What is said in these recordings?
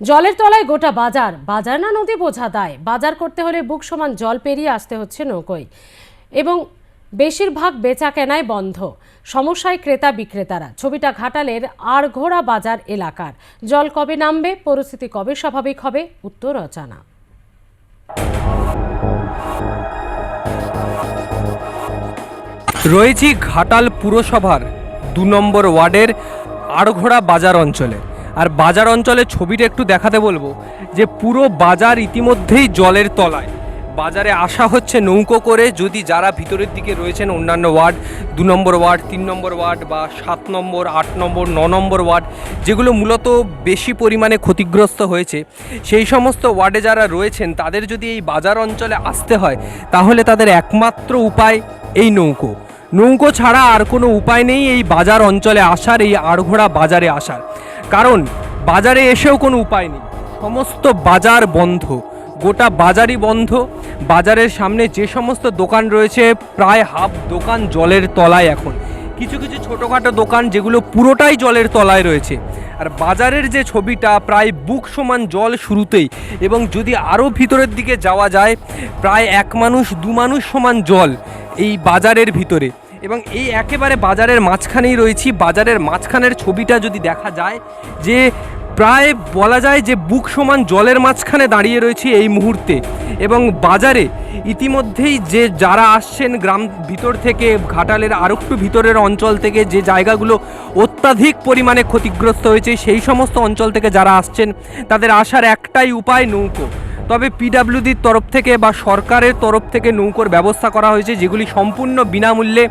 জলের তলায় গোটা বাজার। বাজার না নদী বোঝা দায়। বাজার করতে হলে বুক সমান জল পেরিয়ে আসতে হচ্ছে নৌকোয়। এবং বেশিরভাগ বেচা কেনায় বন্ধ। সমস্যায় ক্রেতা বিক্রেতারা। ছবিটা ঘাটালের আড়ঘোড়া বাজার এলাকার। জল কবে নামবে? পরিস্থিতি কবে স্বাভাবিক হবে? উত্তর অজানা। রয়েছি ঘাটাল পুরসভার দু নম্বর ওয়ার্ডের আড়ঘোড়া বাজার অঞ্চলে। আর বাজার অঞ্চলে ছবিটা একটু দেখাতে বলব যে পুরো বাজার ইতিমধ্যেই জলের তলায়। বাজারে আসা হচ্ছে নৌকো করে, যদি যারা ভিতরের দিকে রয়েছেন অন্যান্য ওয়ার্ড, দু নম্বর ওয়ার্ড, তিন নম্বর ওয়ার্ড বা সাত নম্বর, আট নম্বর, ন নম্বর ওয়ার্ড, যেগুলো মূলত বেশি পরিমাণে ক্ষতিগ্রস্ত হয়েছে, সেই সমস্ত ওয়ার্ডে যারা রয়েছেন, তাদের যদি এই বাজার অঞ্চলে আসতে হয়, তাহলে তাদের একমাত্র উপায় এই নৌকো। নৌকো ছাড়া আর কোনো উপায় নেই এই বাজার অঞ্চলে আসার, এই আড়ঘোড়া বাজারে আসার। কারণ বাজারে এসেও কোনো উপায় নেই। সমস্ত বাজার বন্ধ। গোটা বাজারই বন্ধ। বাজারের সামনে যে সমস্ত দোকান রয়েছে, প্রায় হাফ দোকান জলের তলায় এখন। কিছু কিছু ছোটোখাটো দোকান যেগুলো পুরোটাই জলের তলায় রয়েছে। আর বাজারের যে ছবিটা, প্রায় বুক সমান জল শুরুতেই। এবং যদি আরও ভিতরের দিকে যাওয়া যায়, প্রায় এক মানুষ, দু মানুষ সমান জল এই বাজারের ভিতরে। এবং এই একেবারে বাজারের মাঝখানেই রয়েছি। বাজারের মাঝখানের ছবিটা যদি দেখা যায়, যে প্রায় বলা যায় যে বুক সমান জলের মাঝখানে দাঁড়িয়ে রয়েছি এই মুহূর্তে। এবং বাজারে ইতিমধ্যেই যে যারা আসছেন গ্রাম ভিতর থেকে, ঘাটালের আরও একটু ভিতরের অঞ্চল থেকে, যে জায়গাগুলো অত্যাধিক পরিমাণে ক্ষতিগ্রস্ত হয়েছে, সেই সমস্ত অঞ্চল থেকে যারা আসছেন, তাদের আসার একটাই উপায় নৌকো। তবে পিডাব্লিউডির তরফ থেকে বা সরকারের তরফ থেকে নৌকোর ব্যবস্থা করা হয়েছে, যেগুলি সম্পূর্ণ বিনামূল্যে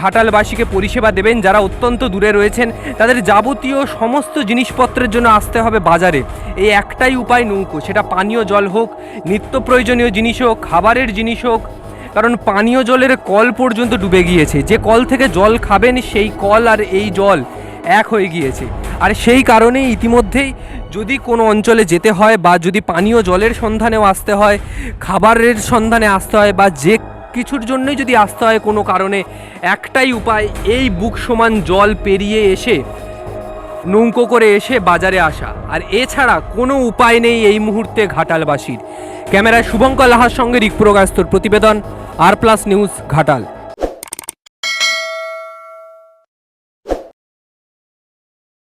ঘাটালবাসীকে পরিষেবা দেবেন, যারা অত্যন্ত দূরে রয়েছেন। তাদের যাবতীয় সমস্ত জিনিসপত্রের জন্য আসতে হবে বাজারে। এই একটাই উপায় নৌকো, সেটা পানীয় জল হোক, নিত্য প্রয়োজনীয় জিনিস হোক, খাবারের জিনিস হোক, কারণ পানীয় জলের কল পর্যন্ত ডুবে গিয়েছে। যে কল থেকে জল খাবেন, সেই কল আর এই জল এক হয়ে গিয়েছে। আর সেই কারণেই ইতিমধ্যেই যদি কোনো অঞ্চলে যেতে হয় বা যদি পানীয় জলের সন্ধানেও আসতে হয়, খাবারের সন্ধানে আসতে হয় বা যে কিছুর জন্যই যদি আসতে হয় কোনো কারণে, একটাই উপায়, এই বুক সমান জল পেরিয়ে এসে, নৌকো করে এসে বাজারে আসা। আর এছাড়া কোনো উপায় নেই এই মুহূর্তে ঘাটালবাসীর। ক্যামেরায় শুভঙ্কর লাহার সঙ্গে রিকপ্রকাস্তর প্রতিবেদন আর প্লাস নিউজ ঘাটাল।